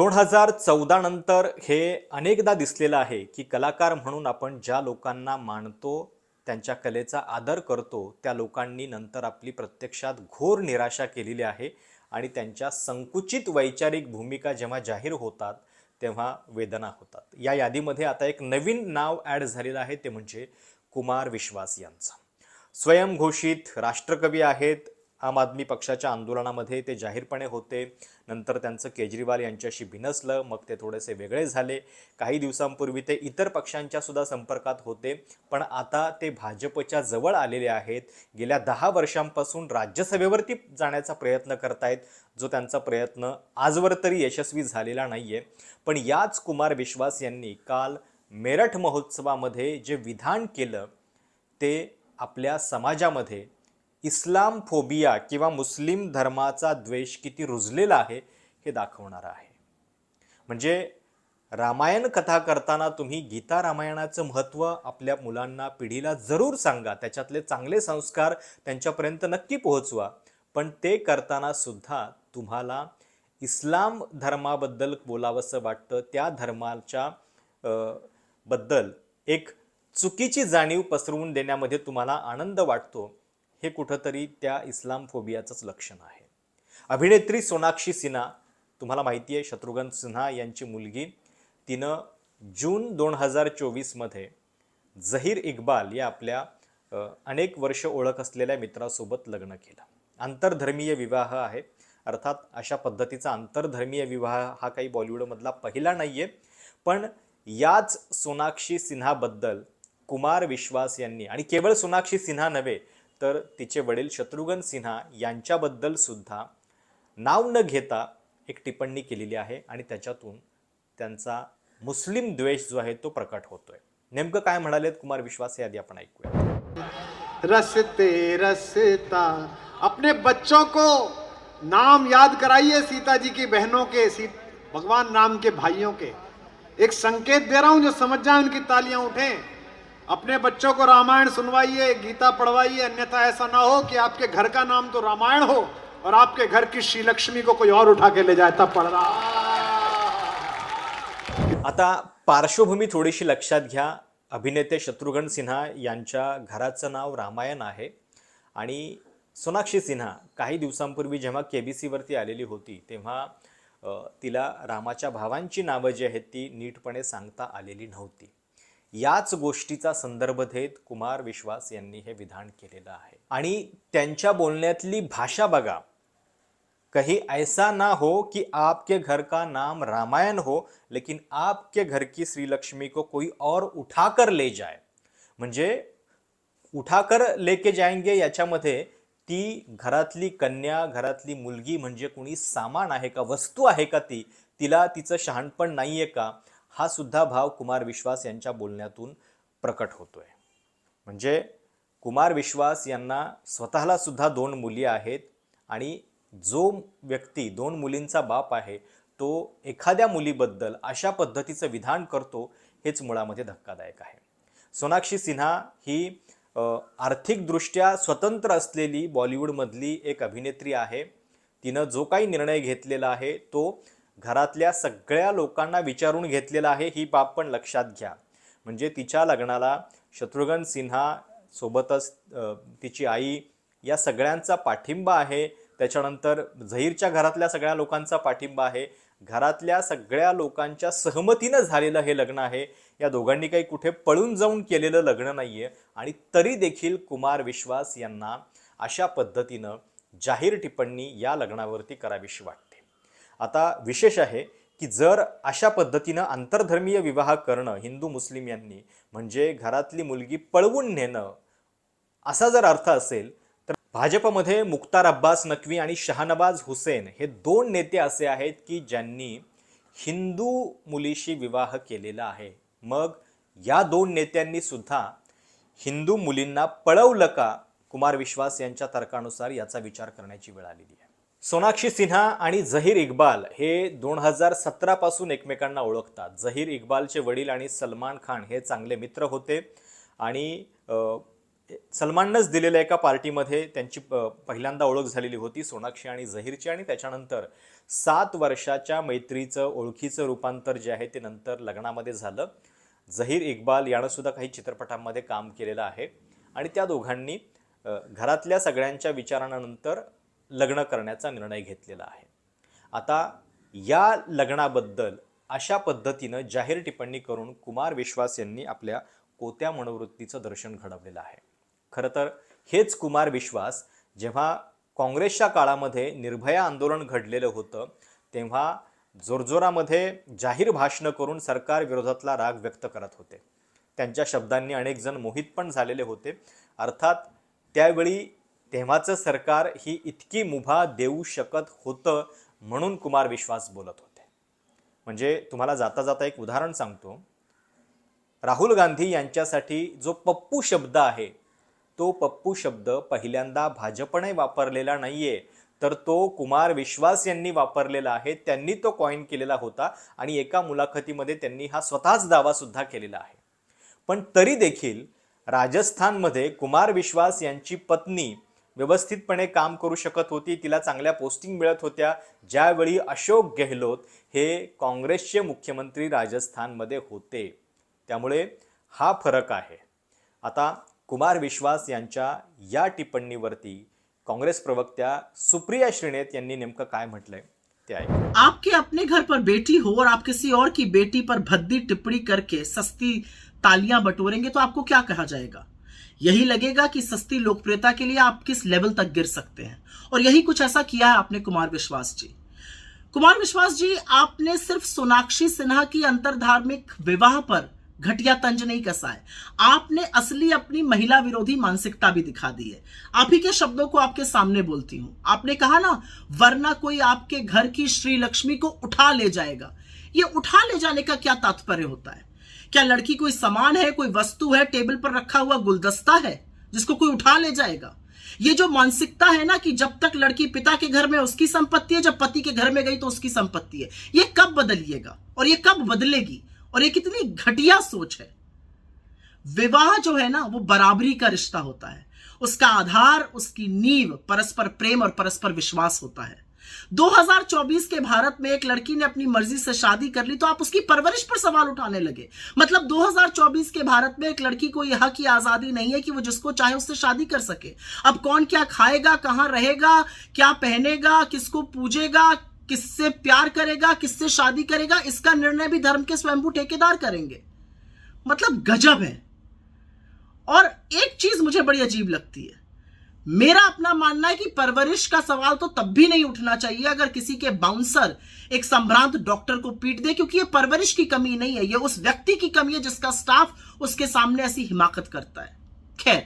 दोन हजार चौदा नंतर हे अनेकदा दिसलेलं आहे की कलाकार म्हणून आपण ज्या लोकांना मानतो त्यांच्या कलेचा आदर करतो त्या लोकांनी नंतर आपली प्रत्यक्षात घोर निराशा केलेली आहे आणि त्यांच्या संकुचित वैचारिक भूमिका जेव्हा जाहीर होतात तेव्हा वेदना होतात. या यादीमध्ये आता एक नवीन नाव ॲड झालेलं आहे ते म्हणजे कुमार विश्वास यांचं. स्वयंघोषित राष्ट्रकवी आहेत आम आदमी पक्षाच्या आंदोलनामध्ये ते जाहीरपणे होते. नंतर त्यांचं केजरीवाल यांच्याशी भिनसलं मग ते थोडेसे वेगळे झाले. काही दिवसांपूर्वी ते इतर पक्षांच्या सुद्धा संपर्कात होते. पण आता ते भाजपच्या जवळ आलेले आहेत. गेल्या दहा वर्षांपासून राज्यसभेवरती जाण्याचा प्रयत्न करतायत. जो त्यांचा प्रयत्न आजवर तरी यशस्वी झालेला नाही आहे पण याच कुमार विश्वास यांनी काल मेरठ महोत्सवामध्ये जे विधान केलं ते आपल्या समाजामध्ये इस्लाम फोबिया किंवा मुस्लिम धर्माचा द्वेष किती रुजलेला आहे हे दाखवणारं आहे. म्हणजे रामायण कथा करताना तुम्ही गीता रामायणाचं महत्त्व आपल्या मुलांना पिढीला जरूर सांगा. त्याच्यातले चांगले संस्कार त्यांच्यापर्यंत नक्की पोहोचवा. पण ते करताना सुद्धा तुम्हाला इस्लाम धर्माबद्दल बोलावंसं वाटतं. त्या धर्माच्या बद्दल एक चुकीची जाणीव पसरवून देण्यामध्ये तुम्हाला आनंद वाटतो. हे कुठंतरी त्या इस्लाम फोबियाचंच लक्षण आहे. अभिनेत्री सोनाक्षी सिन्हा तुम्हाला माहिती आहे शत्रुघ्न सिन्हा यांची मुलगी तिनं जून दोन हजार चोवीसमध्ये झहीर इक्बाल या आपल्या अनेक वर्ष ओळख असलेल्या मित्रासोबत लग्न केलं. आंतरधर्मीय विवाह आहे. अर्थात अशा पद्धतीचा आंतरधर्मीय विवाह हा काही बॉलिवूडमधला पहिला नाही आहे पण याच सोनाक्षी सिन्हाबद्दल कुमार विश्वास यांनी आणि केवळ सोनाक्षी सिन्हा नव्हे तर तिचे वडील शत्रुघ्न सिन्हा यांच्याबद्दल सुद्धा नाव न घेता एक टिप्पणी केलेली आहे आणि त्याच्यातून त्यांचा मुस्लिम द्वेष जो आहे तो प्रकट होतोय. नेमकं काय म्हणालेत कुमार विश्वास हे आधी आपण ऐकूया रसते रसता अपने बच्चों को नाम याद कराइए सीता जी की बहनों के सी भगवान राम के भाइयों के। एक संकेत दे रहा हूं जो समझ जाए उनकी तालियां उठें। अपने बच्चों को रामायण सुनवाइए गीता पढ़वाइए अन्यथा ऐसा ना हो कि आपके घर का नाम तो रामायण हो और आपके घर की श्री लक्ष्मी को कोई और उठा के ले जाए तब पढ़ रहा। आता पार्श्वभूमी थोडीशी लक्षात घ्या. अभिनेते शत्रुघ्न सिन्हा यांच्या घराचं नाव रामायण आहे. आणि सोनाक्षी सिन्हा काही दिवसांपूर्वी जेव्हा के बी सीवरती आलेली होती तेव्हा तिला रामाच्या भावांची नावं जी आहेत ती नीटपणे सांगता आलेली नव्हती. याच गोष्टीचा संदर्भ देत कुमार विश्वास यांनी हे विधान केलेलं आहे. आणि त्यांच्या बोलण्यातली भाषा बघा. कहीं ऐसा ना हो कि आपके घर का नाम रामायण हो लेकिन आपके घर की श्रीलक्ष्मी को कोई और उठाकर ले जाए. म्हणजे उठाकर लेके जाएंगे याच्यामध्ये ती घरातली कन्या घरातली मुलगी म्हणजे कुणी सामान आहे का वस्तू आहे का ती तिला तिचं शहाणपण नाहीये का? हा सुद्धा भाव कुमार विश्वास यांच्या बोलण्यातून प्रकट होतोय. म्हणजे कुमार विश्वास यांना स्वतःला सुद्धा दोन मुली आहेत आणि जो व्यक्ती दोन मुलींचा बाप आहे तो एखाद्या मुलीबद्दल अशा पद्धतीचं विधान करतो हेच मुळामध्ये धक्कादायक आहे. सोनाक्षी सिन्हा ही आर्थिकदृष्ट्या स्वतंत्र असलेली बॉलिवूडमधली एक अभिनेत्री आहे. तिनं जो काही निर्णय घेतलेला आहे तो घरातल्या सगळ्या लोकांना विचारून घेतलेला आहे ही बाब पण लक्षात घ्या. म्हणजे तिच्या लग्नाला शत्रुघ्न सिन्हा सोबतच तिची आई या सगळ्यांचा पाठिंबा आहे. त्याच्यानंतर झहीरच्या घरातल्या सगळ्या लोकांचा पाठिंबा आहे. घरातल्या सगळ्या लोकांच्या सहमतीनं झालेलं हे लग्न आहे. या दोघांनी काही कुठे पळून जाऊन केलेलं लग्न नाही आहे आणि तरी देखील कुमार विश्वास यांना अशा पद्धतीनं जाहीर टिप्पणी या लग्नावरती करावीशी वाटते. आता विशेष आहे की जर अशा पद्धतीनं आंतरधर्मीय विवाह करणं हिंदू मुस्लिम यांनी म्हणजे घरातली मुलगी पळवून नेणं असा जर अर्थ असेल तर भाजपमध्ये मुख्तार अब्बास नक्वी आणि शहानवाज हुसेन हे दोन नेते असे आहेत की ज्यांनी हिंदू मुलीशी विवाह केलेला आहे. मग या दोन नेत्यांनी सुद्धा हिंदू मुलींना पळवलं का? कुमार विश्वास यांच्या तर्कानुसार याचा विचार करण्याची वेळ आलेली आहे. सोनाक्षी सिन्हा आणि झहीर इक्बाल हे दोन हजार सतरापासून एकमेकांना ओळखतात. झहीर इक्बालचे वडील आणि सलमान खान हे चांगले मित्र होते आणि सलमाननंच दिलेल्या एका पार्टीमध्ये त्यांची प- पहिल्यांदा ओळख झालेली होती सोनाक्षी आणि झहीरची आणि त्याच्यानंतर सात वर्षाच्या मैत्रीचं ओळखीचं रूपांतर जे आहे ते नंतर लग्नामध्ये झालं. झहीर इक्बाल यानं सुद्धा काही चित्रपटांमध्ये काम केलेलं आहे आणि त्या दोघांनी घरातल्या सगळ्यांच्या विचारानंतर लग्न करण्याचा निर्णय घेतलेला आहे. आता या लग्नाबद्दल अशा पद्धतीनं जाहीर टिप्पणी करून कुमार विश्वास यांनी आपल्या कोत्या मनोवृत्तीचं दर्शन घडवलेलं आहे. खरं तर हेच कुमार विश्वास जेव्हा काँग्रेसच्या काळामध्ये निर्भया आंदोलन घडलेलं होतं तेव्हा जोरजोरामध्ये जाहीर भाषणं करून सरकार विरोधातला राग व्यक्त करत होते. त्यांच्या शब्दांनी अनेक जण मोहित पण झालेले होते. अर्थात त्यावेळी तेव्हाचं सरकार ही इतकी मुभा देऊ शकत होतं म्हणून कुमार विश्वास बोलत होते. म्हणजे तुम्हाला जाता जाता एक उदाहरण सांगतो. राहुल गांधी यांच्यासाठी जो पप्पू शब्द आहे तो पप्पू शब्द पहिल्यांदा भाजपने वापरलेला नाहीये तर तो कुमार विश्वास यांनी वापरलेला आहे त्यांनी तो कॉईन केलेला होता आणि एका मुलाखतीमध्ये त्यांनी हा स्वतःच दावा सुद्धा केलेला आहे. पण तरी देखील राजस्थानमध्ये कुमार विश्वास यांची पत्नी व्यवस्थितपणे काम करू शकत होती तिला चांगल्या पोस्टिंग मिळत होत्या. ज्यावेळी अशोक गेहलोत हे काँग्रेसचे मुख्यमंत्री राजस्थानमध्ये होते. त्यामुळे हा फरक आहे. आता कुमार विश्वास यांच्या या टिप्पणीवरती काँग्रेस प्रवक्त्या सुप्रिया श्रीनेत यांनी नेमकं काय म्हटलंय ते आहे आपके अपने घर पर बेटी हो और आप किसी और की बेटी पर भद्दी टिप्पणी करके सस्ती तालियां बटोरेंगे तो आपको क्या कहा जाएगा? यही लगेगा कि सस्ती लोकप्रियता के लिए आप किस लेवल तक गिर सकते हैं। और यही कुछ ऐसा किया है आपने कुमार विश्वास जी। कुमार विश्वास जी, आपने सिर्फ़ सोनाक्षी सिन्हा की अंतरधार्मिक विवाह पर घटिया तंज नहीं कसा है आपने असली अपनी महिला विरोधी मानसिकता भी दिखा दी है। आप ही के शब्दों को आपके सामने बोलती हूँ। आपने कहा ना, वरना कोई आपके घर की श्री लक्ष्मी को उठा ले जाएगा। ये उठा ले जाने का क्या तात्पर्य होता है? क्या लड़की कोई सामान है, कोई वस्तु है, टेबल पर रखा हुआ गुलदस्ता है, जिसको कोई उठा ले जाएगा? ये जो मानसिकता है ना कि जब तक लड़की पिता के घर में उसकी संपत्ति है, जब पति के घर में गई तो उसकी संपत्ति है। ये कब बदलिएगा? और ये कब बदलेगी? और ये कितनी घटिया सोच है। विवाह जो है ना, वो बराबरी का रिश्ता होता है। उसका आधार, उसकी नींव, परस्पर प्रेम और परस्पर विश्वास होता है। 2024 के भारत में एक लड़की ने अपनी मर्ज़ी से शादी कर ली तो आप उसकी परवरिश पर सवाल उठाने लगे। मतलब 2024 के भारत में एक लड़की को यह की आज़ादी नहीं है कि वो जिसको चाहे उससे शादी कर सके। अब कौन क्या खाएगा, कहाँ रहेगा, क्या पहनेगा, किसको पूजेगा, किससे प्यार करेगा, किससे शादी करेगा, इसका निर्णय भी धर्म के स्वयंभू ठेकेदार करेंगे। मतलब गजब है। और एक चीज़ मुझे बड़ी अजीब लगती है मेरा अपना मानना है कि परवरिश का सवाल तो तब भी नहीं उठना चाहिए अगर किसी के बाउंसर एक संभ्रांत डॉक्टर को पीट दे, क्योंकि ये परवरिश की कमी नहीं है, ये उस व्यक्ति की कमी है जिसका स्टाफ उसके सामने ऐसी हिमाकत करता है। खैर,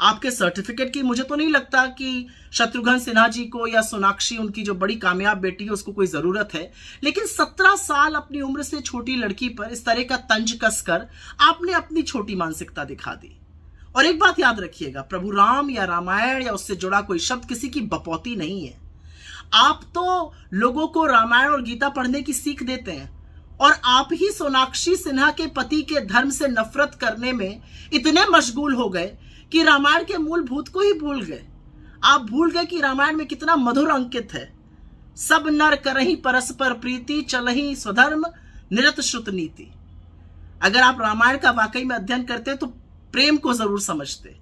आपके सर्टिफिकेट की मुझे तो नहीं लगता कि शत्रुघ्न सिन्हा जी को या सोनाक्षी, उनकी जो बड़ी कामयाब बेटी है, उसको कोई ज़रूरत है। लेकिन सत्रह साल अपनी उम्र से छोटी लड़की पर इस तरह का तंज कसकर आपने अपनी छोटी मानसिकता दिखा दी। और एक बात याद रखिएगा, प्रभु राम या रामायण या उससे जुड़ा कोई शब्द किसी की बपौती नहीं है। आप तो लोगों को रामायण और गीता पढ़ने की सीख देते हैं और आप ही सोनाक्षी सिन्हा के पति के धर्म से नफरत करने में इतने मशगूल हो गए कि रामायण के मूलभूत को ही भूल गए। आप भूल गए कि रामायण में कितना मधुर अंकित है। सब नर करही परस्पर प्रीति, चलही स्वधर्म, निरत श्रुत नीति। अगर आप रामायण का वाकई में अध्ययन करते हैं तो प्रेम को ज़रूर समझते,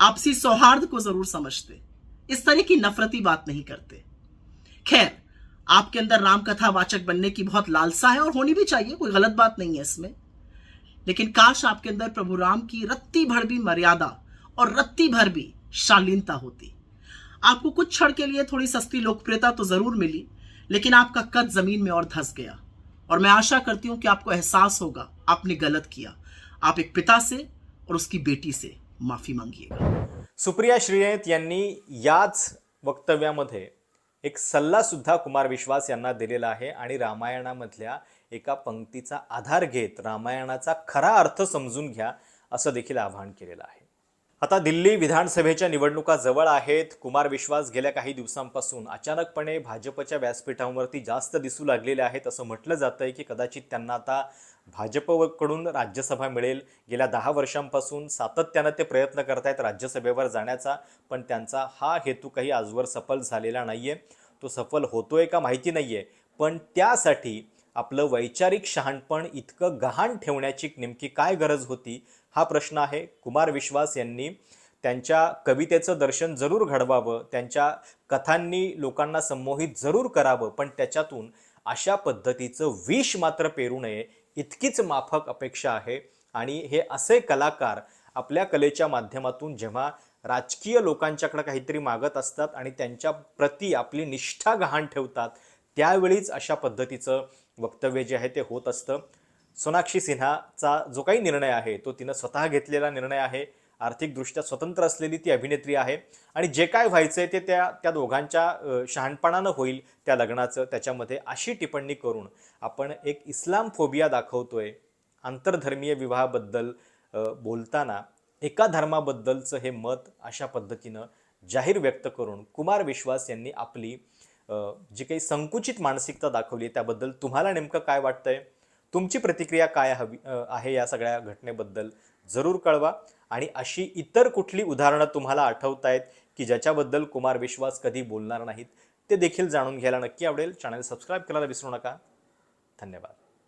आपसी सौहार्द को ज़रूर समझते, इस तरह की नफरती बात नहीं करते। खैर, आपके अंदर राम कथा वाचक बनने की बहुत लालसा है और होनी भी चाहिए, कोई गलत बात नहीं है इसमें। लेकिन काश आपके अंदर प्रभु राम की रत्ती भर भी मर्यादा और रत्ती भर भी शालीनता होती। आपको कुछ क्षण के लिए थोड़ी सस्ती लोकप्रियता तो ज़रूर मिली, लेकिन आपका कद ज़मीन में और धस गया। और मैं आशा करती हूँ कि आपको एहसास होगा, आपने गलत किया। आप एक पिता से और उसकी बेटी से माफी मांगिएगा। सुप्रिया श्रीनेत यांनी याच वक्तव्यामध्ये एक सल्ला सुद्धा कुमार विश्वास यांना दिलेला आहे आणि रामायणामधल्या एका पंक्तीचा आधार घेत रामायणाचा खरा अर्थ समजून घ्या असं देखील आवाहन केलेलं आहे. आता दिल्ली विधानसभेच्या निवडणुका जवळ आहेत. कुमार विश्वास गेल्या काही दिवसांपासून अचानकपणे भाजपच्या व्यासपीठांवरती जास्त दिसू लागलेले आहेत. असं म्हटलं जातं आहे की कदाचित त्यांना आता भाजपकडून राज्यसभा मिळेल. गेल्या दहा वर्षांपासून सातत्यानं ते प्रयत्न करतायत राज्यसभेवर जाण्याचा पण त्यांचा हा हेतू काही आजवर सफल झालेला नाही आहे तो सफल होतोय का माहिती नाही आहे पण त्यासाठी आपलं वैचारिक शहाणपण इतकं गहाण ठेवण्याची नेमकी काय गरज होती? हा प्रश्न आहे. कुमार विश्वास यांनी त्यांच्या कवितेचं दर्शन जरूर घडवावं त्यांच्या कथांनी लोकांना संमोहित जरूर करावं पण त्याच्यातून अशा पद्धतीचं विष मात्र पेरू नये इतकीच माफक अपेक्षा आहे. आणि हे असे कलाकार आपल्या कलेच्या माध्यमातून जेव्हा राजकीय लोकांच्याकडे काहीतरी मागत असतात आणि त्यांच्या प्रती आपली निष्ठा गहाण ठेवतात त्यावेळीच अशा पद्धतीचं वक्तव्य जे आहे ते होत असतं. सोनाक्षी सिन्हाचा जो काही निर्णय आहे तो तिनं स्वतः घेतलेला निर्णय आहे. आर्थिकदृष्ट्या स्वतंत्र असलेली ती अभिनेत्री आहे. आणि जे काय व्हायचं आहे ते त्या त्या दोघांच्या शहाणपणानं होईल त्या लग्नाचं. त्याच्यामध्ये अशी टिप्पणी करून आपण एक इस्लाम फोबिया दाखवतोय आंतरधर्मीय विवाहाबद्दल बोलताना एका धर्माबद्दलचं हे मत अशा पद्धतीनं जाहीर व्यक्त करून कुमार विश्वास यांनी आपली जी काही संकुचित मानसिकता दाखवली आहे त्याबद्दल तुम्हाला नेमकं काय वाटतंय? तुमची प्रतिक्रिया काय हवी आहे या सगळ्या घटनेबद्दल जरूर कळवा. आणि अशी इतर कुठली उदाहरणं तुम्हाला आठवत आहेत की ज्याच्याबद्दल कुमार विश्वास कधी बोलणार नाहीत ते देखील जाणून घ्यायला नक्की आवडेल. चॅनल सबस्क्राईब करायला विसरू नका. धन्यवाद.